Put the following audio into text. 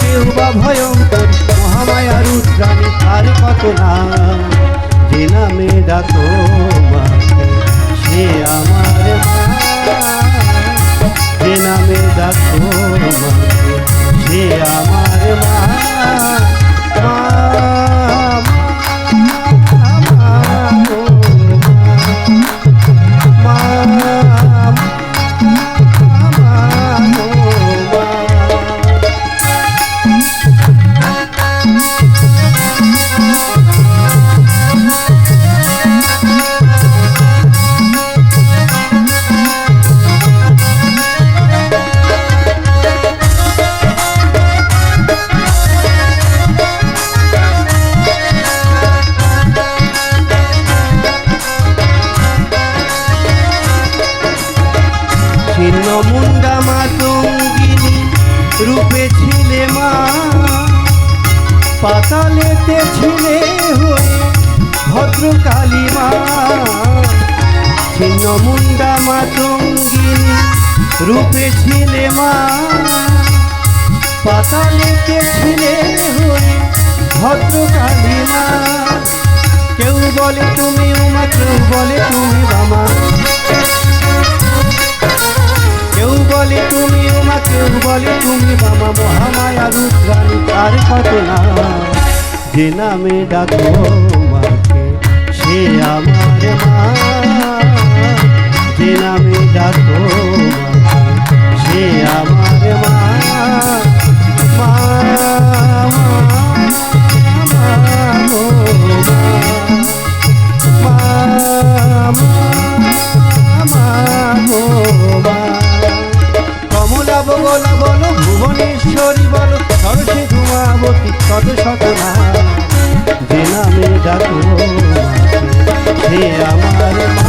কেউ বা ভয়ঙ্কর, মহামায়া রুদ্রাণী তার কত নাম যে নামে ডাকো মাকে, সে আমার যে নামে ডাকো সে আমার ছিন্ন মুন্ডা মাতঙ্গিনী রূপে ছিলে মা। পাতালেতে ছিলে হয়ে ভদ্রকালী মা। ছিন্ন মুন্ডা মাতঙ্গিনী রূপে ছিলে মা। পাতালেতে ছিলে হয়ে ভদ্রকালী মা। কেউ বলে তুমি উমা, কেউ বলে বলে, তুমি বামা মহামায়া রুদ্রাণী তার কত না যে নামে ডাকো মাকে, সে আমার মা। নাম যে নামে ডাকো সে আমার